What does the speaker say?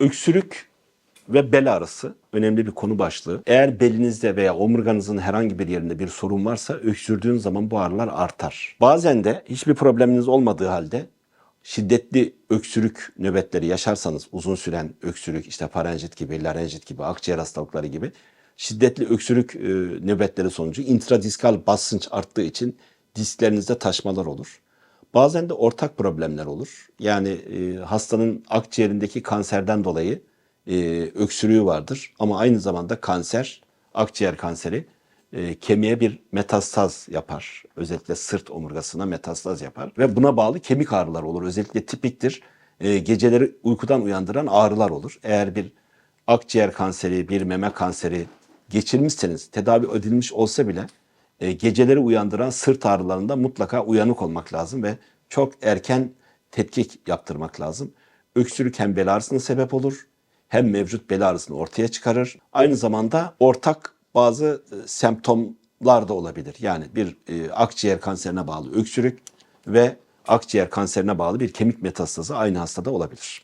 Öksürük ve bel ağrısı önemli bir konu başlığı. Eğer belinizde veya omurganızın herhangi bir yerinde bir sorun varsa öksürdüğün zaman bu ağrılar artar. Bazen de hiçbir probleminiz olmadığı halde şiddetli öksürük nöbetleri yaşarsanız uzun süren öksürük işte farenjit gibi, larenjit gibi, akciğer hastalıkları gibi şiddetli öksürük e, nöbetleri sonucu intradiskal basınç arttığı için disklerinizde taşmalar olur. Bazen de ortak problemler olur. Yani e, hastanın akciğerindeki kanserden dolayı e, öksürüğü vardır ama aynı zamanda kanser, akciğer kanseri e, kemiğe bir metastaz yapar. Özellikle sırt omurgasına metastaz yapar ve buna bağlı kemik ağrılar olur. Özellikle tipiktir. E, geceleri uykudan uyandıran ağrılar olur. Eğer bir akciğer kanseri, bir meme kanseri geçirmişseniz, tedavi edilmiş olsa bile e, geceleri uyandıran sırt ağrılarında mutlaka uyanık olmak lazım ve çok erken tetkik yaptırmak lazım. Öksürük hem bel ağrısına sebep olur hem mevcut bel ağrısını ortaya çıkarır. Aynı zamanda ortak bazı e, semptomlar da olabilir. Yani bir e, akciğer kanserine bağlı öksürük ve akciğer kanserine bağlı bir kemik metastazı aynı hastada olabilir.